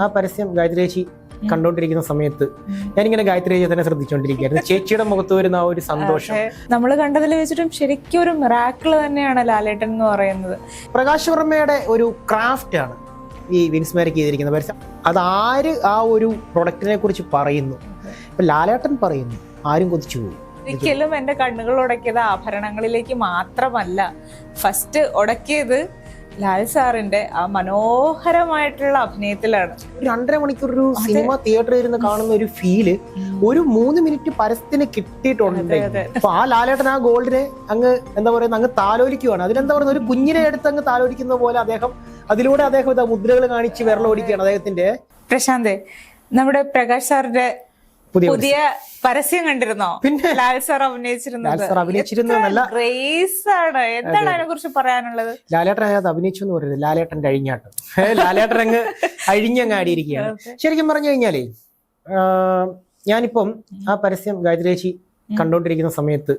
ആ പരസ്യം ഗായത്രി ചേച്ചി കണ്ടോണ്ടിരിക്കുന്ന സമയത്ത് ഞാനിങ്ങനെ ഗായത്രി ചേച്ചി തന്നെ ശ്രദ്ധിച്ചുകൊണ്ടിരിക്കുകയായിരുന്നു ചേച്ചിയുടെ മുഖത്ത് വരുന്ന ആ ഒരു സന്തോഷം. നമ്മൾ കണ്ടതിൽ വെച്ചിട്ടും ശരിക്കും ഒരു മിറാക്കിൾ തന്നെയാണ് ലാലേട്ടൻ എന്ന് പറയുന്നത്. പ്രകാശ് വർമ്മയുടെ ഒരു ക്രാഫ്റ്റ് ആണ് ഈ വിൻസ്മേരക്ക് ചെയ്തിരിക്കുന്ന പരസ്യം. അത് ആര് ആ ഒരു പ്രൊഡക്റ്റിനെ കുറിച്ച് പറയുന്നു? ഇപ്പൊ ലാലേട്ടൻ പറയുന്നു ആരും കൊതിച്ചു പോയി. ഒരിക്കലും എന്റെ കണ്ണുകൾ ഉടക്കിയത് ആഭരണങ്ങളിലേക്ക് മാത്രമല്ല. ഫസ്റ്റ് ഉടക്കിയത് ലാൽ സാറിന്റെ ആ മനോഹരമായിട്ടുള്ള അഭിനയത്തിലാണ്. രണ്ടര മണിക്കൂർ ഒരു സിനിമ തിയേറ്ററിൽ ഇരുന്ന് കാണുന്ന ഒരു ഫീൽ ഒരു മൂന്ന് മിനിറ്റ് പരസ്യത്തിന് കിട്ടിയിട്ടുണ്ട്. അപ്പൊ ആ ലാലേട്ടൻ ആ ഗോൾഡിനെ അങ്ങ് എന്താ പറയുക അങ്ങ് താലോലിക്കുവാണ്. അതിലെന്താ പറയുന്നത്? ഒരു കുഞ്ഞിനെ എടുത്ത് അങ്ങ് താലോലിക്കുന്ന പോലെ അദ്ദേഹം അതിലൂടെ അദ്ദേഹം ഇതാ മുദ്രകൾ കാണിച്ച് വിരലോടിക്കുകയാണ് അദ്ദേഹത്തിന്റെ. പ്രശാന്തേ നമ്മുടെ പ്രകാശ് സാറിന്റെ പുതിയ പരസ്യം കണ്ടിരുന്നോ? പിന്നെ ലാൽ സാർ അഭിനയിച്ചിരുന്നത്. സാർ അഭിനയിച്ചിരുന്നതല്ല ഗ്രേസ് ആണ്. എന്താണ് അതിനെ കുറിച്ച് പറയാനുള്ളത്? ലാലേട്ടൻ അതിനകത്ത് അഭിനയിച്ചു എന്ന് പറയുന്നത് ലാലേട്ടൻ അഴിഞ്ഞാട്ടം ലാലേട്ടൻ അങ്ങ് അഴിഞ്ഞങ്ങ് ആടിയിരിക്കുകയാണ്. ശരിക്കും പറഞ്ഞു കഴിഞ്ഞാലേ ഞാനിപ്പം ആ പരസ്യം ഗായത്രി ചേച്ചി കണ്ടോണ്ടിരിക്കുന്ന സമയത്ത്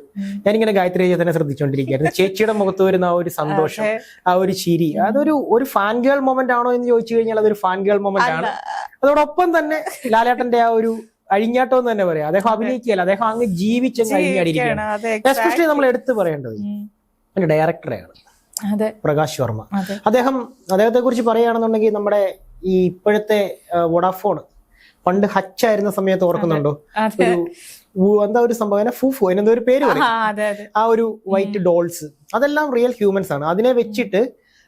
ഞാനിങ്ങനെ ഗായത്രി തന്നെ ശ്രദ്ധിച്ചുകൊണ്ടിരിക്കുകയായിരുന്നു ചേച്ചിയുടെ മുഖത്ത് വരുന്ന ആ ഒരു സന്തോഷം ആ ഒരു ചിരി അതൊരു ഒരു ഫാൻ ഗേൾ മൊമെന്റ് ആണോ എന്ന് ചോദിച്ചു കഴിഞ്ഞാൽ അതൊരു ഫാൻ ഗേൾ മൊമെന്റ് ആണ്. അതോടൊപ്പം തന്നെ ലാലേട്ടന്റെ ആ ഒരു അഴിഞ്ഞാട്ടം എന്ന് തന്നെ പറയാം. അദ്ദേഹം അഭിനയിക്കുകയല്ല. അദ്ദേഹം അങ്ങ് ജീവിച്ചങ്ങ് അഴിഞ്ഞാടിയിരിക്കുകയാണ് എസ്പെഷ്യലി നമ്മൾ എടുത്തു പറയേണ്ടത് എന്റെ ഡയറക്ടറെയാണ് പ്രകാശ് വർമ്മ. അദ്ദേഹം അദ്ദേഹത്തെ കുറിച്ച് പറയുകയാണെന്നുണ്ടെങ്കിൽ നമ്മുടെ ഈ ഇപ്പോഴത്തെ വോഡാഫോൺ പണ്ട് ഹച്ചായിരുന്ന സമയത്ത് ഓർക്കുന്നുണ്ടോ? എന്താ ഒരു സംഭവം? ഫുഫു അതിനെന്തോ ഒരു പേര് ആ, ഒരു വൈറ്റ് ഡോൾസ് അതെല്ലാം റിയൽ ഹ്യൂമൻസ് ആണ്. അതിനെ വെച്ചിട്ട്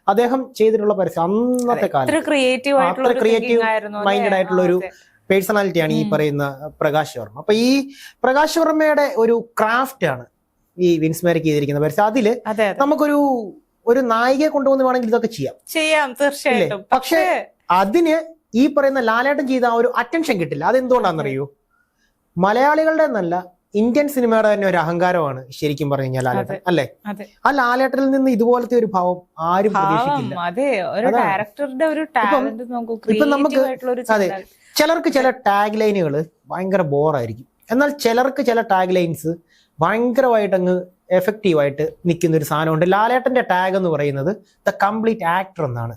അദ്ദേഹം ചെയ്തിട്ടുള്ള പരസ്യം അന്നത്തെ കാലത്ത്. കാലം അത്ര ഒരു ക്രിയേറ്റീവ് മൈൻഡഡ് ആയിട്ടുള്ള ഒരു. പേഴ്സണാലിറ്റിയാണ് ഈ പറയുന്ന പ്രകാശ് വർമ്മ അപ്പൊ ഈ പ്രകാശ് വർമ്മയുടെ ഒരു ക്രാഫ്റ്റ് ആണ് ഈ വിൻസ്മേരക്ക് ചെയ്തിരിക്കുന്ന പരസ്യം അതിൽ അതെ അതെ. നമുക്കൊരു ഒരു നായികയെ കൊണ്ടുവന്ന് വേണമെങ്കിൽ ഇതൊക്കെ ചെയ്യാം. ചെയ്യാം തീർച്ചയായിട്ടും. പക്ഷെ പക്ഷേ അതിന് ഈ പറയുന്ന ലാലേട്ടൻ ചെയ്ത ആ ഒരു അറ്റൻഷൻ കിട്ടില്ല. അതെന്തുകൊണ്ടാണെന്നറിയോ? മലയാളികളുടെ എന്നല്ല ഇന്ത്യൻ സിനിമയുടെ തന്നെ ഒരു അഹങ്കാരമാണ് ശരിക്കും പറഞ്ഞു കഴിഞ്ഞാൽ ലാലേട്ടൻ അല്ലേ? ആ ലാലേട്ടനിൽ നിന്ന് ഇതുപോലത്തെ ഒരു ഭാവം ആരും ഇപ്പൊ പ്രതീക്ഷിക്കില്ല. അതെ ഒരു. ഡയറക്ടറുടെ ഒരു ടാലന്റ് നോക്കൂ നമുക്ക് അതെ. ചിലർക്ക് ചില ടാഗ് ലൈനുകൾ ഭയങ്കര ബോറായിരിക്കും എന്നാൽ ചിലർക്ക് ചില ടാഗ് ലൈൻസ് ഭയങ്കരമായിട്ട് അങ്ങ് എഫക്റ്റീവായിട്ട് നിൽക്കുന്ന ഒരു സാധനമുണ്ട്. ലാലേട്ടന്റെ ടാഗ് എന്ന് പറയുന്നത് ദ കംപ്ലീറ്റ് ആക്ടർ എന്നാണ്.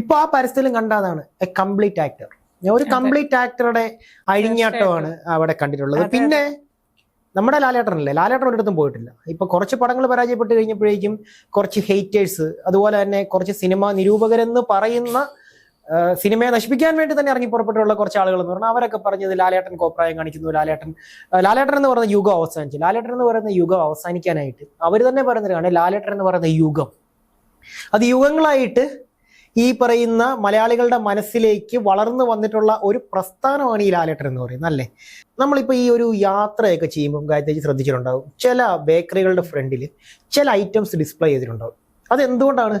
ഇപ്പൊ ആ പരസ്യത്തിലും കണ്ടതാണ് എ കംപ്ലീറ്റ് ആക്ടർ ഒരു കംപ്ലീറ്റ് ആക്ടറുടെ അഴിഞ്ഞാട്ടമാണ് അവിടെ കണ്ടിട്ടുള്ളത്. പിന്നെ നമ്മുടെ ലാലേട്ടനല്ലേ? ലാലേട്ടൻ ഒരിടത്തും പോയിട്ടില്ല. ഇപ്പൊ കുറച്ച് പടങ്ങൾ പരാജയപ്പെട്ട് കഴിഞ്ഞപ്പോഴേക്കും കുറച്ച് ഹെയ്റ്റേഴ്സ് അതുപോലെ തന്നെ കുറച്ച് സിനിമ നിരൂപകരെന്ന് പറയുന്ന സിനിമയെ നശിപ്പിക്കാൻ വേണ്ടി തന്നെ ഇറങ്ങി പുറപ്പെട്ടുള്ള കുറച്ച് ആളുകൾ എന്ന് പറഞ്ഞാൽ അവരൊക്കെ പറഞ്ഞത് ലാലേട്ടൻ കോപ്രായം കാണിക്കുന്നു ലാലേട്ടൻ ലാലേട്ടൻ എന്ന് പറയുന്ന യുഗം അവസാനിച്ചു. ലാലേട്ടൻ എന്ന് പറയുന്ന യുഗം അവസാനിക്കാനായിട്ട് അവർ തന്നെ പറയുന്നതാണ് ലാലേട്ടൻ എന്ന് പറയുന്ന യുഗം. അത് യുഗങ്ങളായിട്ട് ഈ പറയുന്ന മലയാളികളുടെ മനസ്സിലേക്ക് വളർന്നു വന്നിട്ടുള്ള ഒരു പ്രസ്ഥാനമാണ് ഈ ലാലേട്ടൻ എന്ന് പറയുന്നത് അല്ലേ? നമ്മളിപ്പോൾ ഈ ഒരു യാത്രയൊക്കെ ചെയ്യുമ്പോൾ ഗായത്രി ശ്രദ്ധിച്ചിട്ടുണ്ടാവും. ചില ബേക്കറികളുടെ ഫ്രണ്ടിൽ ചില ഐറ്റംസ് ഡിസ്പ്ലേ ചെയ്തിട്ടുണ്ടാവും. അതെന്തുകൊണ്ടാണ്?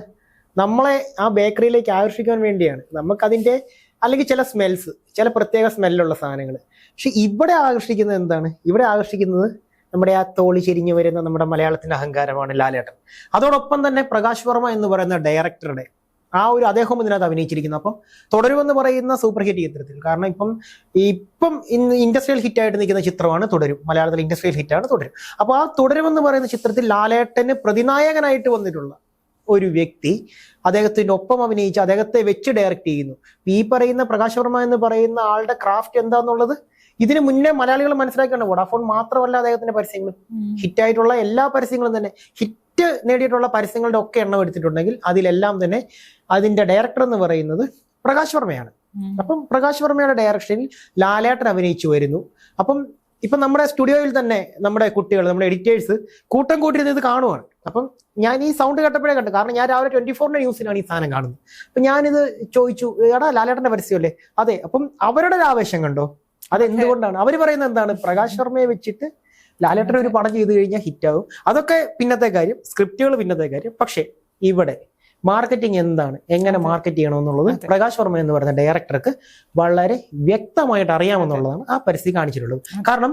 നമ്മളെ ആ ബേക്കറിയിലേക്ക് ആകർഷിക്കാൻ വേണ്ടിയാണ്. നമുക്കതിന്റെ അല്ലെങ്കിൽ ചില സ്മെൽസ് ചില പ്രത്യേക സ്മെല്ലുള്ള സാധനങ്ങൾ പക്ഷെ ഇവിടെ ആകർഷിക്കുന്നത് എന്താണ്? ഇവിടെ ആകർഷിക്കുന്നത് നമ്മുടെ ആ തോളി ചെരിഞ്ഞു വരുന്ന നമ്മുടെ മലയാളത്തിന്റെ അഹങ്കാരമാണ് ലാലേട്ടൻ. അതോടൊപ്പം തന്നെ പ്രകാശ് വർമ്മ എന്ന് പറയുന്ന ഡയറക്ടറുടെ ആ ഒരു അദ്ദേഹം ഇതിനകത്ത് അഭിനയിച്ചിരിക്കുന്നു. അപ്പം തുടരുമെന്ന് പറയുന്ന സൂപ്പർ ഹിറ്റ് ചിത്രത്തിൽ. കാരണം ഇപ്പം ഇപ്പം ഇന്ന് ഇൻഡസ്ട്രിയൽ ഹിറ്റ് ആയിട്ട് നിൽക്കുന്ന ചിത്രമാണ് തുടരും. മലയാളത്തിൽ ഇൻഡസ്ട്രിയൽ ഹിറ്റാണ് തുടരും. അപ്പോൾ ആ തുടരുമെന്ന് പറയുന്ന ചിത്രത്തിൽ ലാലേട്ടന് പ്രതിനായകനായിട്ട് വന്നിട്ടുള്ള ഒരു വ്യക്തി അദ്ദേഹത്തിന്റെ ഒപ്പം അഭിനയിച്ച് അദ്ദേഹത്തെ വെച്ച് ഡയറക്റ്റ് ചെയ്യുന്നു. ഈ പറയുന്ന പ്രകാശ് വർമ്മ എന്ന് പറയുന്ന ആളുടെ ക്രാഫ്റ്റ് എന്താന്നുള്ളത് ഇതിന് മുന്നേ മലയാളികൾ മനസ്സിലാക്കിയാണ് വോഡാഫോൺ മാത്രമല്ല അദ്ദേഹത്തിന്റെ പരസ്യങ്ങൾ. ഹിറ്റായിട്ടുള്ള എല്ലാ പരസ്യങ്ങളും തന്നെ ഹിറ്റ് നേടിയിട്ടുള്ള പരസ്യങ്ങളുടെ ഒക്കെ എണ്ണം എടുത്തിട്ടുണ്ടെങ്കിൽ അതിലെല്ലാം തന്നെ അതിന്റെ ഡയറക്ടർ എന്ന് പറയുന്നത് പ്രകാശ് വർമ്മയാണ്. അപ്പം പ്രകാശ് വർമ്മയുടെ ഡയറക്ഷനിൽ ലാലേട്ടൻ അഭിനയിച്ചു വരുന്നു. അപ്പം ഇപ്പൊ നമ്മുടെ സ്റ്റുഡിയോയിൽ തന്നെ നമ്മുടെ കുട്ടികൾ നമ്മുടെ എഡിറ്റേഴ്സ് കൂട്ടം കൂട്ടിയിരുന്ന് ഇത് കാണുവാണ്. അപ്പം ഞാൻ ഈ സൗണ്ട് കേട്ടപ്പോഴേ കണ്ടു. കാരണം ഞാൻ രാവിലെ ട്വന്റി ഫോറിന്റെ ന്യൂസിലാണ് ഈ സാധനം കാണുന്നത്. അപ്പൊ ഞാനിത് ചോദിച്ചു എടാ ലാലേട്ടന്റെ പരസ്യമല്ലേ? അതെ അപ്പം അവരുടെ ഒരു ആവേശം കണ്ടോ? അത് അവർ അവർ പറയുന്നത് എന്താണ്? പ്രകാശ് ശർമ്മയെ വെച്ചിട്ട് ലാലേട്ടൻ ഒരു പടം ചെയ്തു കഴിഞ്ഞാൽ ഹിറ്റാവും അതൊക്കെ പിന്നത്തെ കാര്യം സ്ക്രിപ്റ്റുകൾ പിന്നത്തെ കാര്യം. പക്ഷേ ഇവിടെ മാർക്കറ്റിംഗ് എന്താണ്? എങ്ങനെ മാർക്കറ്റ് ചെയ്യണമെന്നുള്ളത് എന്നുള്ളത് പ്രകാശ് വർമ്മ എന്ന് പറയുന്ന ഡയറക്ടർക്ക് വളരെ വ്യക്തമായിട്ട് അറിയാമെന്നുള്ളതാണ് ആ പരസ്യം കാണിച്ചിട്ടുള്ളത്. കാരണം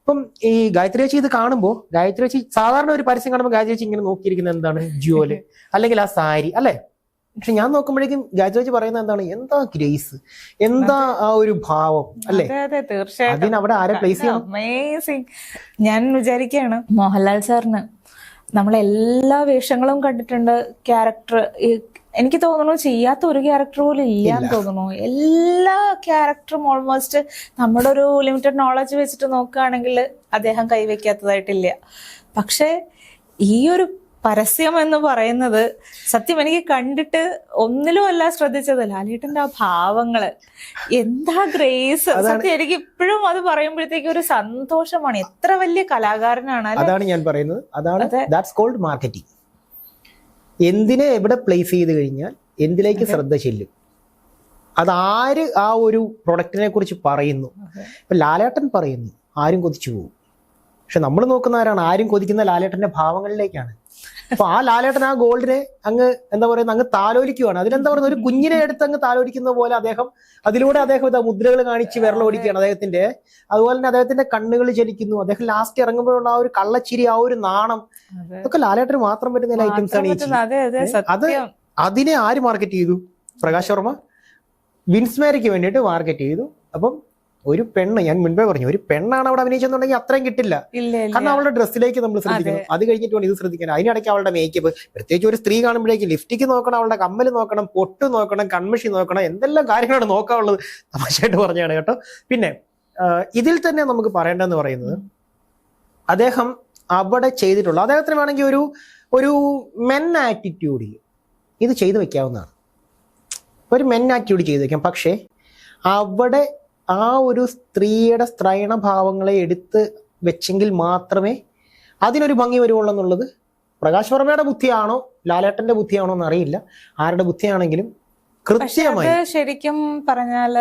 ഇപ്പം ഈ ഗായത്രി ചേച്ചി ഇത് കാണുമ്പോൾ ഗായത്രി ചേച്ചി സാധാരണ ഒരു പരസ്യം കാണുമ്പോൾ ഗായത്രി ചേച്ചി ഇങ്ങനെ നോക്കിയിരിക്കുന്നത് എന്താണ്? ജിയോൽ അല്ലെങ്കിൽ ആ സാരി അല്ലെ? പക്ഷെ ഞാൻ നോക്കുമ്പോഴേക്കും രാജരാജ് പറയുന്ന പറയുന്നത് എന്താണ്? എന്താ ഗ്രേസ്? എന്താ ആ ഒരു ഭാവം? അല്ലേ? അതെ അതിന് അവിടെ ആരെ പ്ലേസ് ഞാൻ വിചാരിക്കുകയാണ് മോഹൻലാൽ സാറിന് നമ്മൾ എല്ലാ വേഷങ്ങളും കണ്ടിട്ടുണ്ട് ക്യാരക്ടർ എനിക്ക് തോന്നുന്നു ചെയ്യാത്ത ഒരു ക്യാരക്ടർ പോലും ഇല്ലാന്ന് തോന്നുന്നു. എല്ലാ ക്യാരക്ടറും ഓൾമോസ്റ്റ് നമ്മുടെ ഒരു ലിമിറ്റഡ് നോളജ് വെച്ചിട്ട് നോക്കുകയാണെങ്കിൽ അദ്ദേഹം കൈവയ്ക്കാത്തതായിട്ടില്ല. പക്ഷേ ഈ ഒരു പരസ്യം എന്ന് പറയുന്നത് സത്യം എനിക്ക് കണ്ടിട്ട് ഒന്നിലും അല്ല ശ്രദ്ധിച്ചത് ലാലേട്ടന്റെ ആ ഭാവങ്ങൾ. എന്താ ഗ്രേസ്? സത്യം എനിക്ക് ഇപ്പോഴും അത് പറയുമ്പോഴത്തേക്ക് ഒരു സന്തോഷമാണ്. എത്ര വലിയ കലാകാരനാണ് അതാണ് ഞാൻ പറയുന്നത്. അതാണ് ദാറ്റ്സ് കോൾഡ് മാർക്കറ്റിംഗ് എന്തിനെ എവിടെ പ്ലേസ് ചെയ്ത് കഴിഞ്ഞാൽ എന്തിലേക്ക് ശ്രദ്ധ ചെല്ലും? അതാര് ആ ഒരു പ്രൊഡക്റ്റിനെ കുറിച്ച് പറയുന്നു? ഇപ്പൊ ലാലേട്ടൻ പറയുന്നു ആരും കൊതിച്ചു പോകും പക്ഷെ നമ്മൾ നോക്കുന്ന ആരാണ്? ആരും കൊതിക്കുന്ന ലാലേട്ടന്റെ ഭാവങ്ങളിലേക്കാണ്. അപ്പൊ ആ ലാലേട്ടൻ ആ ഗോൾഡിനെ അങ്ങ് എന്താ പറയുന്നത് അങ്ങ് താലോലിക്കുവാണ്. അതിലെന്താ പറയുന്നത് ഒരു കുഞ്ഞിനെ എടുത്ത് അങ്ങ് താലോലിക്കുന്ന പോലെ അദ്ദേഹം അതിലൂടെ അദ്ദേഹം ഇതാ മുദ്രകൾ കാണിച്ച് വിരലോടിക്കുകയാണ് അദ്ദേഹത്തിന്റെ. അതുപോലെ തന്നെ അദ്ദേഹത്തിന്റെ കണ്ണുകൾ ചലിക്കുന്നു. അദ്ദേഹം ലാസ്റ്റ് ഇറങ്ങുമ്പോഴുള്ള ആ ഒരു കള്ളച്ചിരി ആ ഒരു നാണം അതൊക്കെ ഇതൊക്കെ ലാലേട്ടന് മാത്രം പറ്റുന്ന ഐറ്റംസ് ആണ് അത് അതിനെ ആര് മാർക്കറ്റ് ചെയ്തു? പ്രകാശ് വർമ്മ വിൻസ്മാരിക്ക് വേണ്ടിയിട്ട് മാർക്കറ്റ് ചെയ്തു. അപ്പം ഒരു പെണ്ണ് ഞാൻ മുൻപേ പറഞ്ഞു ഒരു പെണ്ണാണ് അവിടെ അഭിനയിച്ചെന്നുണ്ടെങ്കിൽ അത്രയും കിട്ടില്ല. കാരണം അവളുടെ ഡ്രസ്സിലേക്ക് നമ്മൾ ശ്രദ്ധിക്കണം അത് കഴിഞ്ഞിട്ട് വേണം ഇത് ശ്രദ്ധിക്കാൻ. അതിനിടയ്ക്ക് അവളുടെ മേക്കപ്പ് പ്രത്യേകിച്ച് ഒരു സ്ത്രീ കാണുമ്പോഴേക്ക് ലിഫ്റ്റിക്ക് നോക്കണം അവളുടെ കമ്മൽ നോക്കണം പൊട്ട് നോക്കണം കൺമഷി നോക്കണം എന്തെല്ലാം കാര്യങ്ങളാണ് നോക്കാനുള്ളത്? തമാശയായിട്ട് പറഞ്ഞാണ് കേട്ടോ. പിന്നെ ഇതിൽ തന്നെ നമുക്ക് പറയേണ്ടതെന്ന് പറയുന്നത് അദ്ദേഹം അവിടെ ചെയ്തിട്ടുള്ള അദ്ദേഹത്തിന് വേണമെങ്കിൽ ഒരു ഒരു മെൻ ആറ്റിറ്റ്യൂഡിൽ ഇത് ചെയ്തു വെക്കാവുന്നതാണ്. ഒരു മെൻ ആറ്റിറ്റ്യൂഡ് ചെയ്തു വെക്കാം. പക്ഷേ അവിടെ ആ ഒരു സ്ത്രീയുടെ സ്ത്രൈണഭാവങ്ങളെ എടുത്ത് വെച്ചെങ്കിൽ മാത്രമേ അതിനൊരു ഭംഗി വരുവുള്ളൂ എന്നുള്ളത് പ്രകാശ് വർമ്മയുടെ ബുദ്ധിയാണോ ലാലേട്ടന്റെ ബുദ്ധിയാണോ എന്ന് അറിയില്ല ആരുടെ ബുദ്ധിയാണെങ്കിലും കൃത്യമായി ശരിക്കും പറഞ്ഞാൽ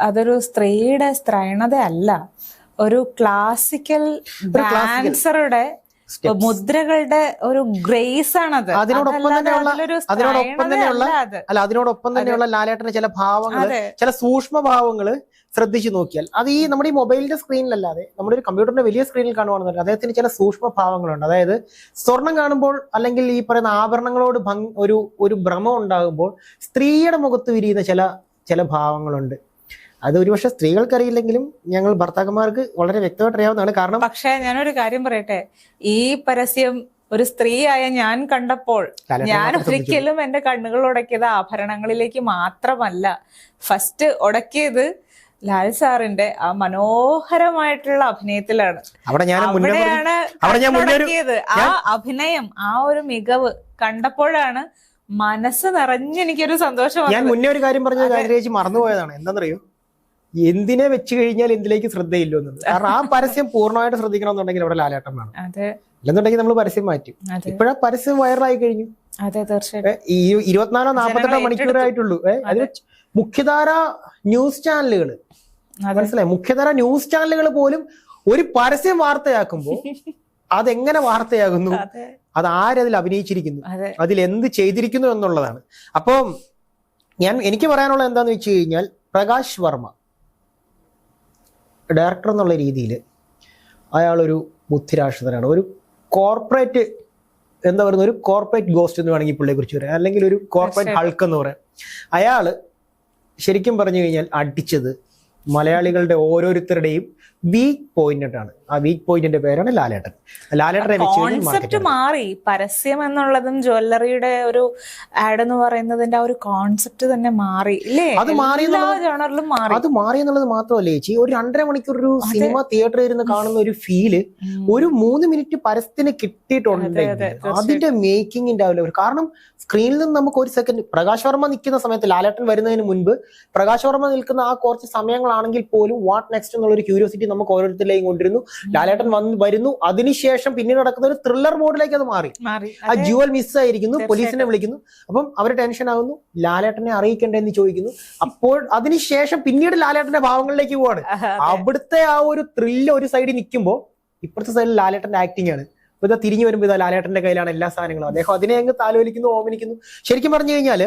അതൊരു സ്ത്രീയുടെ സ്ത്രൈണത അല്ല ഒരു ക്ലാസിക്കൽ ഡാൻസറുടെ മുദ്രകളുടെ ഒരു ഗ്രേസ് ആണത് അതിനോടൊപ്പം തന്നെയുള്ള- അതിനോടൊപ്പം തന്നെയുള്ള- അല്ല അതിനോടൊപ്പം തന്നെയുള്ള ലാലേട്ടന്റെ ചില ഭാവങ്ങൾ ചില സൂക്ഷ്മ ഭാവങ്ങൾ ശ്രദ്ധിച്ചു നോക്കിയാൽ. അത് ഈ നമ്മുടെ ഈ മൊബൈലിന്റെ സ്ക്രീനിലല്ലാതെ നമ്മുടെ ഒരു കമ്പ്യൂട്ടറിന്റെ വലിയ സ്ക്രീനിൽ കാണുവാണെന്നല്ല അദ്ദേഹത്തിന് ചില സൂക്ഷ്മ ഭാവങ്ങളുണ്ട്. അതായത് സ്വർണം കാണുമ്പോൾ അല്ലെങ്കിൽ ഈ പറയുന്ന ആഭരണങ്ങളോട് ഭംഗി ഒരു ഒരു ഭ്രമം ഉണ്ടാകുമ്പോൾ സ്ത്രീയുടെ മുഖത്ത് വിരിയുന്ന ചില ചില ഭാവങ്ങളുണ്ട്. അത് ഒരുപക്ഷെ സ്ത്രീകൾക്കറിയില്ലെങ്കിലും ഞങ്ങൾ ഭർത്താക്കന്മാർക്ക് വളരെ വ്യക്തമായിട്ട് അറിയാവുന്നതാണ്. കാരണം പക്ഷെ ഞാനൊരു കാര്യം പറയട്ടെ. ഈ പരസ്യം ഒരു സ്ത്രീയായ ഞാൻ കണ്ടപ്പോൾ ഞാൻ ഒരിക്കലും എന്റെ കണ്ണുകൾ ഉടക്കിയത് ആഭരണങ്ങളിലേക്ക് മാത്രമല്ല. ഫസ്റ്റ് ഉടക്കിയത് ലാൽ സാറിന്റെ ആ മനോഹരമായിട്ടുള്ള അഭിനയത്തിലാണ്. അവിടെയാണ് കണ്ണുടക്കിയത് ആ അഭിനയം ആ ഒരു മികവ് കണ്ടപ്പോഴാണ് മനസ്സ് നിറഞ്ഞ് എനിക്കൊരു സന്തോഷം ഞാൻ മുന്നേ ഒരു കാര്യം പറഞ്ഞ ചേച്ചി മറന്നുപോയതാണ്. എന്താണെന്നറിയോ? എന്തിനെ വെച്ച് കഴിഞ്ഞാൽ എന്തിലേക്ക് ശ്രദ്ധയില്ലോ എന്നത്. കാരണം ആ പരസ്യം പൂർണമായിട്ട് ശ്രദ്ധിക്കണമെന്നുണ്ടെങ്കിൽ അവിടെ ലാലേട്ടം വേണം. അല്ലെന്നുണ്ടെങ്കിൽ നമ്മൾ പരസ്യം മാറ്റും. ഇപ്പോഴാ പരസ്യം വൈറലായി കഴിഞ്ഞു. അതെ തീർച്ചയായിട്ടും. ഈ ഇരുപത്തിനാലോ നാൽപ്പത്തെട്ടോ മണിക്കൂറായിട്ടുള്ളൂ. മണിക്കൂറേ അത് മുഖ്യധാര ന്യൂസ് ചാനലുകൾ മനസ്സിലായി? മുഖ്യധാര ന്യൂസ് ചാനലുകൾ പോലും ഒരു പരസ്യം വാർത്തയാക്കുമ്പോൾ അതെങ്ങനെ വാർത്തയാകുന്നു? അതെ. അത് ആരതിൽ അഭിനയിച്ചിരിക്കുന്നു? അതിൽ എന്ത് ചെയ്തിരിക്കുന്നു എന്നുള്ളതാണ്. അപ്പം ഞാൻ എനിക്ക് പറയാനുള്ളത് എന്താന്ന് വെച്ച് കഴിഞ്ഞാൽ പ്രകാശ് വർമ്മ ഡയറക്ടർ എന്നുള്ള രീതിയിൽ അയാളൊരു ബുദ്ധിരാഷ്ട്രതനാണ് ഒരു കോർപ്പറേറ്റ് എന്താ പറയുന്ന ഒരു കോർപ്പറേറ്റ് ഗോസ്റ്റ് എന്ന് വേണമെങ്കിൽ പുള്ളിയെ കുറിച്ച് പറയാം. അല്ലെങ്കിൽ ഒരു കോർപ്പറേറ്റ് ഹൾക്ക് എന്ന് പറയാം. അയാൾ ശരിക്കും പറഞ്ഞു കഴിഞ്ഞാൽ അടിച്ചത് മലയാളികളുടെ ഓരോരുത്തരുടെയും വീക്ക് പോയിന്റാണ് ആ വീക്ക് പോയിന്റിന്റെ പേരാണ് ലാലേട്ടൻ. ലാലേട്ടനെ കോൺസെപ്റ്റ് മാറി. പരസ്യം എന്നുള്ളതും ജ്വല്ലറിയുടെ ഒരു ആഡ് എന്ന് പറയുന്നതിന്റെ ആ ഒരു കോൺസെപ്റ്റ് തന്നെ മാറി. അത് മാറി എന്നുള്ളത് ജേണറിലും മാറി. അത് മാറി എന്നുള്ളത് മാത്രമല്ല ചേച്ചി? ഒരു രണ്ടര മണിക്കൂർ ഒരു സിനിമ തിയേറ്ററിൽ ഇരുന്ന് കാണുന്ന ഒരു ഫീൽ ഒരു മൂന്ന് മിനിറ്റ് പരസ്യത്തിന് കിട്ടിയിട്ടുണ്ട് കിട്ടിയിട്ടുണ്ടെങ്കിൽ അതിന്റെ മേക്കിങ്ങിന്റെ ആവില്ല കാരണം സ്ക്രീനിൽ നിന്ന് നമുക്ക് ഒരു സെക്കൻഡ് പ്രകാശ് വർമ്മ നിൽക്കുന്ന സമയത്ത് ലാലേട്ടൻ വരുന്നതിന് മുൻപ് പ്രകാശ് വർമ്മ നിൽക്കുന്ന ആ കുറച്ച് സമയങ്ങളാണെങ്കിൽ പോലും വാട്ട് നെക്സ്റ്റ് എന്നുള്ള ഒരു ക്യൂരിയോസിറ്റി നമുക്ക് ഓരോരുത്തരിലേക്കും കൊണ്ടിരുന്നു. ലാലേട്ടൻ വന്ന് വരുന്നു. അതിനുശേഷം പിന്നീട് നടക്കുന്ന ഒരു ത്രില്ലർ മോഡിലേക്ക് അത് മാറി. ആ ജുവൽ മിസ് ആയിരിക്കുന്നു. പോലീസിനെ വിളിക്കുന്നു. അപ്പം അവർ ടെൻഷൻ ആകുന്നു ലാലേട്ടനെ അറിയിക്കണ്ടെന്ന് ചോദിക്കുന്നു. അപ്പോൾ അതിനുശേഷം പിന്നീട് ലാലേട്ടന്റെ ഭാവങ്ങളിലേക്ക് പോവാണ്. അവിടുത്തെ ആ ഒരു ത്രില്ല് ഒരു സൈഡിൽ നിൽക്കുമ്പോൾ ഇപ്പുറത്തെ സൈഡിൽ ലാലേട്ടന്റെ ആക്ടിങ് ആണ്. അപ്പൊ ഇതാ തിരിഞ്ഞു വരുമ്പോൾ ഇതാ ലാലേട്ടന്റെ കയ്യിലാണ് എല്ലാ സാധനങ്ങളും. അദ്ദേഹം അതിനെ അങ്ങ് താലോലിക്കുന്നു ഓമനിക്കുന്നു. ശരിക്കും പറഞ്ഞു കഴിഞ്ഞാൽ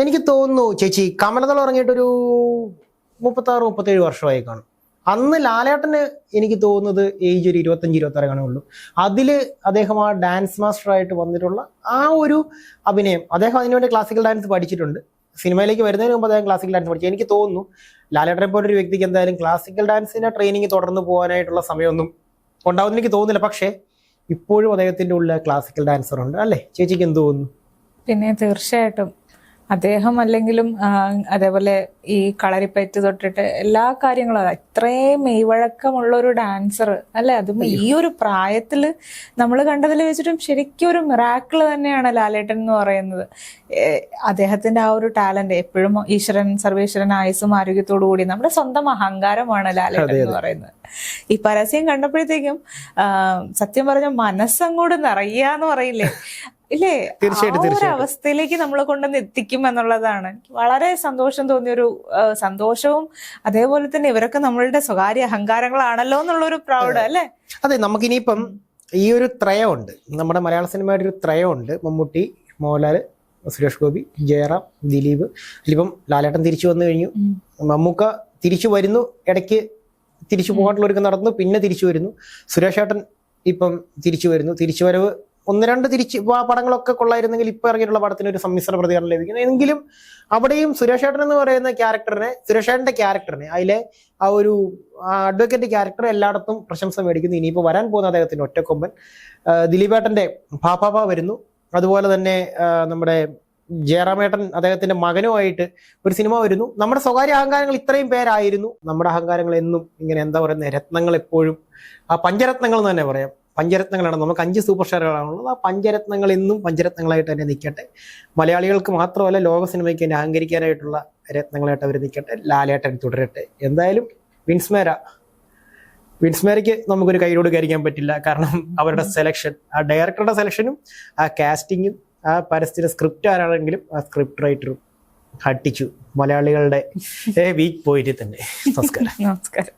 എനിക്ക് തോന്നുന്നു ചേച്ചി കമലതളം ഇറങ്ങിയിട്ടൊരു മുപ്പത്തി ആറ് മുപ്പത്തേഴ് വർഷമായി കാണും. അന്ന് ലാലേട്ടന് എനിക്ക് തോന്നുന്നത് ഏജ് ഒരു ഇരുപത്തഞ്ച് ഇരുപത്തി ആറ് കാണുള്ളൂ അതിൽ അദ്ദേഹം ആ ഡാൻസ് മാസ്റ്റർ ആയിട്ട് വന്നിട്ടുള്ള ആ ഒരു അഭിനയം അദ്ദേഹം അതിനുവേണ്ടി ക്ലാസിക്കൽ ഡാൻസ് പഠിച്ചിട്ടുണ്ട്. സിനിമയിലേക്ക് വരുന്നതിന് മുമ്പ് അദ്ദേഹം ക്ലാസിക്കൽ ഡാൻസ് പഠിച്ചു. എനിക്ക് തോന്നുന്നു ലാലേട്ടനെ പോലൊരു വ്യക്തിക്ക് എന്തായാലും ക്ലാസിക്കൽ ഡാൻസിന്റെ ട്രെയിനിങ് തുടർന്ന് പോകാനായിട്ടുള്ള സമയമൊന്നും ഉണ്ടാവുമെന്ന് എനിക്ക് തോന്നുന്നില്ല. പക്ഷേ ഇപ്പോഴും അദ്ദേഹത്തിന്റെ ഉള്ളിൽ ക്ലാസിക്കൽ ഡാൻസർ ഉണ്ട്. അല്ലേ? ചേച്ചിക്ക് എന്ത് തോന്നുന്നു? പിന്നെ തീർച്ചയായിട്ടും അദ്ദേഹം അല്ലെങ്കിലും അതേപോലെ ഈ കളരിപ്പയറ്റ് തൊട്ടിട്ട് എല്ലാ കാര്യങ്ങളും ഇത്രയും മെയ്വഴക്കമുള്ള ഒരു ഡാൻസർ അല്ലെ? അതും ഈ ഒരു പ്രായത്തിൽ നമ്മൾ കണ്ടതിൽ വെച്ചിട്ടും ശരിക്കും ഒരു മിറാക്കിൾ തന്നെയാണ് ലാലേട്ടൻ എന്ന് പറയുന്നത്. അദ്ദേഹത്തിന്റെ ആ ഒരു ടാലന്റ് എപ്പോഴും ഈശ്വരൻ സർവേശ്വരൻ ആയുസും ആരോഗ്യത്തോടു കൂടി നമ്മുടെ സ്വന്തം അഹങ്കാരമാണ് ലാലേട്ടൻ എന്ന് പറയുന്നത്. ഈ പരസ്യം കണ്ടപ്പോഴത്തേക്കും സത്യം പറഞ്ഞ മനസ്സങ്ങോട് നിറയാന്ന് പറയില്ലേ? ഇല്ലേ? തീർച്ചയായിട്ടും, ആ ഒരു അവസ്ഥയിലേക്ക് നമ്മളെ കൊണ്ടുവന്ന് എത്തിക്കും എന്നുള്ളതാണ് വളരെ സന്തോഷം തോന്നിയൊരു ഒരു സന്തോഷവും അതേപോലെ തന്നെ ഇവരൊക്കെ നമ്മളുടെ സ്വകാര്യ അഹങ്കാരങ്ങളാണല്ലോ എന്നുള്ളൊരു പ്രൗഡ് അല്ലേ? അതെ നമുക്കിനിയിപ്പം ഈ ഒരു ത്രയമുണ്ട്. നമ്മുടെ മലയാള സിനിമയുടെ ഒരു ത്രയമുണ്ട്. മമ്മൂട്ടി മോഹൻലാൽ സുരേഷ് ഗോപി ജയറാം ദിലീപ്. ഇതിലിപ്പം ലാലേട്ടൻ തിരിച്ചു വന്നു കഴിഞ്ഞു. മമ്മൂക്ക തിരിച്ചു വരുന്നു. ഇടയ്ക്ക് തിരിച്ചു പോകാനുള്ള ഒരുക്കം നടന്നു പിന്നെ തിരിച്ചു വരുന്നു. സുരേഷ് ഏട്ടൻ ഇപ്പം തിരിച്ചു വരുന്നു. തിരിച്ചു വരവ് ഒന്ന് രണ്ട് തിരിച്ച് ആ പടങ്ങളൊക്കെ കൊള്ളായിരുന്നെങ്കിൽ ഇപ്പൊ ഇറങ്ങിയിട്ടുള്ള പടത്തിന് ഒരു സമ്മിശ്ര പ്രതികരണം ലഭിക്കുന്നു. എങ്കിലും അവിടെയും സുരേഷ് ഏട്ടൻ എന്ന് പറയുന്ന ക്യാരക്ടറിനെ സുരേഷ് ഏട്ടന്റെ ക്യാരക്ടറിനെ അതിലെ ആ ഒരു അഡ്വക്കേറ്റ് ക്യാരക്ടർ എല്ലായിടത്തും പ്രശംസ മേടിക്കുന്നു. ഇനിയിപ്പോൾ വരാൻ പോകുന്ന അദ്ദേഹത്തിന്റെ ഒറ്റക്കൊമ്പൻ. ദിലീപേട്ടന്റെ പാപ്പാപ്പ വരുന്നു. അതുപോലെ തന്നെ നമ്മുടെ ജയറാമേട്ടൻ അദ്ദേഹത്തിന്റെ മകനുമായിട്ട് ഒരു സിനിമ വരുന്നു. നമ്മുടെ സ്വകാര്യ അഹങ്കാരങ്ങൾ ഇത്രയും പേരായിരുന്നു. നമ്മുടെ അഹങ്കാരങ്ങൾ എന്നും ഇങ്ങനെ എന്താ പറയുന്നത് രത്നങ്ങൾ എപ്പോഴും ആ പഞ്ചരത്നങ്ങൾ എന്ന് തന്നെ പറയാം. പഞ്ചരത്നങ്ങളാണ് നമുക്ക് അഞ്ച് സൂപ്പർ സ്റ്റാറുകളാണുള്ളത് ആ പഞ്ചരത്നങ്ങൾ എന്നും പഞ്ചരത്നങ്ങളായിട്ട് തന്നെ നിൽക്കട്ടെ മലയാളികൾക്ക് മാത്രമല്ല ലോക സിനിമയ്ക്ക് തന്നെ അഹങ്കരിക്കാനായിട്ടുള്ള രത്നങ്ങളായിട്ട് അവർ നിൽക്കട്ടെ ലാലേട്ടൻ തുടരട്ടെ. എന്തായാലും വിൻസ്മേര വിൻസ്മേരയ്ക്ക് നമുക്കൊരു കൈയോട് കയറിക്കാൻ പറ്റില്ല. കാരണം അവരുടെ സെലക്ഷൻ ആ ഡയറക്ടറുടെ സെലക്ഷനും ആ കാസ്റ്റിങ്ങും ആ പരസ്യത്തിലെ സ്ക്രിപ്റ്റ് ആരാണെങ്കിലും ആ സ്ക്രിപ്റ്റ് റൈറ്ററും ഹട്ടിച്ചു. മലയാളികളുടെ വീക്ക് പോയിട്ട് തന്നെ. നമസ്കാരം. നമസ്കാരം.